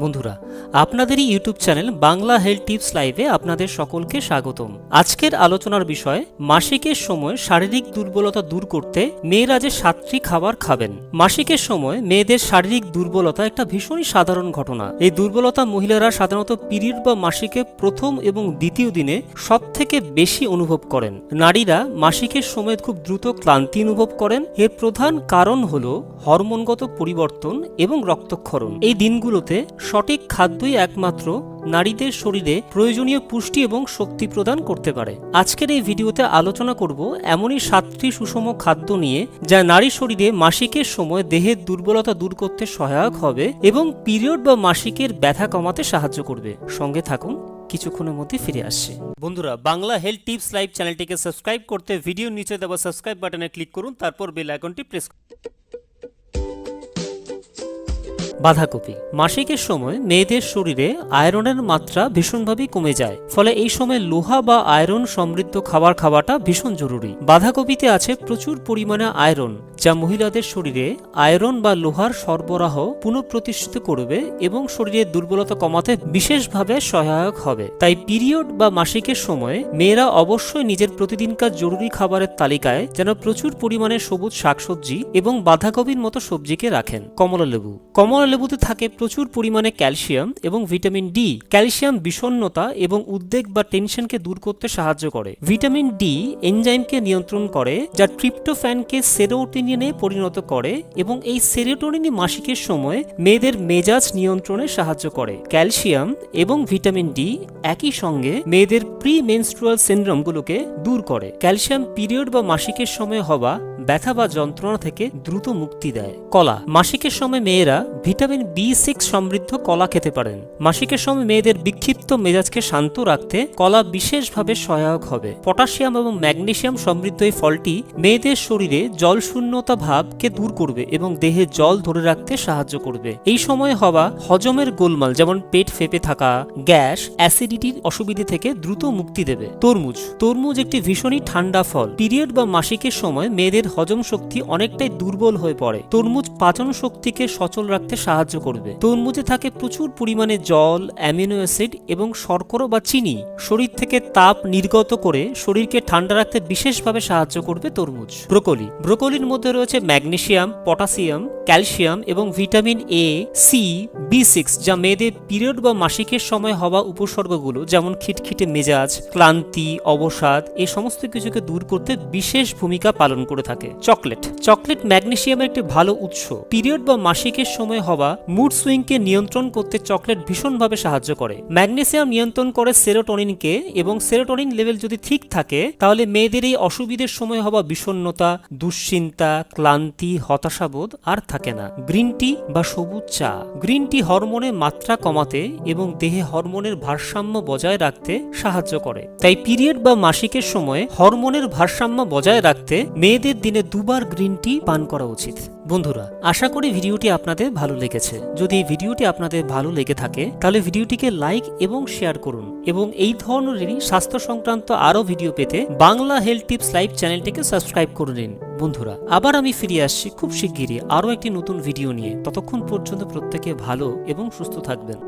বন্ধুরা আপনাদেরই YouTube channel Bangla health tips লাইভে আপনাদের সকলকে স্বাগতম। আজকের আলোচনার বিষয়, মাসিকের সময় শারীরিক দুর্বলতা দূর করতে মেয়েরা যে সাতটি খাবার খাবেন। মাসিকের সময় মেয়েদের শারীরিক দুর্বলতা একটা ভীষণই সাধারণ ঘটনা। এই দুর্বলতা মহিলারা সাধারণত পিরিয়ড বা মাসিকে প্রথম এবং দ্বিতীয় দিনে সব থেকে বেশি অনুভব করেন। নারীরা মাসিকের সময় খুব দ্রুত ক্লান্তি অনুভব করেন। এর প্রধান কারণ হল হরমোনগত পরিবর্তন এবং রক্তক্ষরণ। এই দিনগুলোতে সঠিক খাদ্যই একমাত্র নারীদের শরীরে প্রয়োজনীয় পুষ্টি এবং শক্তি প্রদান করতে পারে। আজকের এই ভিডিওতে আলোচনা করব এমনই সাতটি সুষম খাদ্য নিয়ে যা নারী শরীরে মাসিকের সময় দেহের দুর্বলতা দূর করতে সহায়ক হবে এবং পিরিয়ড বা মাসিকের ব্যথা কমাতে সাহায্য করবে। সঙ্গে থাকুন, কিছুক্ষণের মধ্যে ফিরে আসছে। বন্ধুরা, বাংলা হেলথ টিপস লাইভ চ্যানেলটিকে সাবস্ক্রাইব করতে ভিডিও নিচে দেওয়া সাবস্ক্রাইব বাটনে ক্লিক করুন, তারপর বেল আইকনটি প্রেস বাঁধাকপি। মাসিকের সময় মেয়েদের শরীরে আয়রনের মাত্রা ভীষণভাবে কমে যায়, ফলে এই সময় লোহা বা আয়রন সমৃদ্ধ খাবার খাওয়াটা ভীষণ জরুরি। বাঁধাকপিতে আছে প্রচুর পরিমাণে আয়রন যা মহিলাদের শরীরে আয়রন বা লোহার সরবরাহ পুনঃপ্রতিষ্ঠিত করবে এবং শরীরের দুর্বলতা কমাতে বিশেষভাবে সহায়ক হবে। তাই পিরিয়ড বা মাসিকের সময় মেয়েরা অবশ্যই নিজের প্রতিদিনকার জরুরি খাবারের তালিকায় যেন প্রচুর পরিমাণে সবুজ শাকসবজি এবং বাঁধাকপির মতো সবজিকে রাখেন। কমলা লেবু। কমলা লেবুতে থাকে প্রচুর পরিমাণে ক্যালসিয়াম এবং ভিটামিন ডি। ক্যালসিয়াম বিষণ্ণতা এবং উদ্বেগ বা টেনশনকে দূর করতে সাহায্য করে। ভিটামিন ডি এনজাইমকে নিয়ন্ত্রণ করে, যা ট্রিপ্টোফ্যানকে সেরোটিনিনে পরিণত করে এবং এই সেরোটোনিনই মাসিকের সময় মেয়েদের মেজাজ নিয়ন্ত্রণে সাহায্য করে। ক্যালসিয়াম এবং ভিটামিন ডি একই সঙ্গে মেয়েদের প্রি মেনস্ট্রুয়াল সিন্ড্রোমগুলোকে দূর করে। ক্যালসিয়াম পিরিয়ড বা মাসিকের সময় হওয়া ব্যথা বা যন্ত্রণা থেকে দ্রুত মুক্তি দেয়। কলা মাসিকের সময় মেয়েরা ভিটামিন বি সিক্স সমৃদ্ধ কলা খেতে পারেন। মাসিকের সময় মেয়েদের বিক্ষিপ্ত মেজাজকে শান্ত রাখতে কলা বিশেষভাবে সহায়ক হবে। পটাশিয়াম এবং ম্যাগনেশিয়াম সমৃদ্ধ এই ফলটি মেয়েদের শরীরে জল শূন্যতা ভাবকে দূর করবে এবং দেহে জল ধরে রাখতে সাহায্য করবে। এই সময় হওয়া হজমের গোলমাল, যেমন পেট ফেপে থাকা, গ্যাস, অ্যাসিডিটির অসুবিধে থেকে দ্রুত মুক্তি দেবে। তরমুজ তরমুজ একটি ভীষণই ঠান্ডা ফল। পিরিয়ড বা মাসিকের সময় মেয়েদের হজম শক্তি অনেকটাই দুর্বল হয়ে পড়ে। তরমুজ পাচন শক্তিকে সচল রাখতে সাহায্য করবে। তরমুজে থাকে প্রচুর পরিমাণে জল, অ্যামিনো অ্যাসিড এবং শর্করা বা চিনি। শরীর থেকে তাপ নির্গত করে শরীরকে ঠান্ডা রাখতে বিশেষভাবে সাহায্য করবে তরমুজ। ব্রোকলি, ব্রোকলির মধ্যে রয়েছে ম্যাগনেশিয়াম পটাশিয়াম ক্যালসিয়াম এবং vitamin A C B six যা মেয়েদের পিরিয়ড বা মাসিকের সময় হওয়া উপসর্গগুলো, যেমন খিটখিটে মেজাজ, ক্লান্তি, অবসাদ, এ সমস্ত কিছুকে দূর করতে বিশেষ ভূমিকা পালন করে থাকে। চকলেট। চকলেট ম্যাগনেসিয়ামের একটি ভালো উৎস। পিরিয়ড বা মাসিকের সময় হওয়া মুড সুইংকে নিয়ন্ত্রণ করতে চকলেট ভীষণভাবে সাহায্য করে। ম্যাগনেসিয়াম নিয়ন্ত্রণ করে সেরোটোনিনকে এবং সেরোটোনিন লেভেল যদি ঠিক থাকে, তাহলে মেয়েদের এই অসুবিধের সময় হওয়া বিষণ্ণতা, দুশ্চিন্তা, ক্লান্তি, হতাশাবোধ আর থাকে না। গ্রিন টি বা সবুজ চা। গ্রিন টি হরমোনের মাত্রা কমাতে এবং দেহে হরমোনের ভারসাম্য বজায় রাখতে সাহায্য করে। তাই পিরিয়ড বা মাসিকের সময় হরমোনের ভারসাম্য বজায় রাখতে মেয়েদের দিনে দুবার গ্রিন টি পান করা উচিত। বন্ধুরা, আশা করি ভিডিওটি আপনাদের ভালো লেগেছে। যদি ভিডিওটি আপনাদের ভালো লেগে থাকে, তাহলে ভিডিওটিকে লাইক এবং শেয়ার করুন এবং এই ধরনেরই স্বাস্থ্য সংক্রান্ত আরও ভিডিও পেতে বাংলা হেলথ টিপস লাইভ চ্যানেলটিকে সাবস্ক্রাইব করে নিন। বন্ধুরা, আবার আমি ফিরে আসছি খুব শিগগিরই আরও একটি নতুন ভিডিও নিয়ে। ততক্ষণ পর্যন্ত প্রত্যেকে ভালো এবং সুস্থ থাকবেন।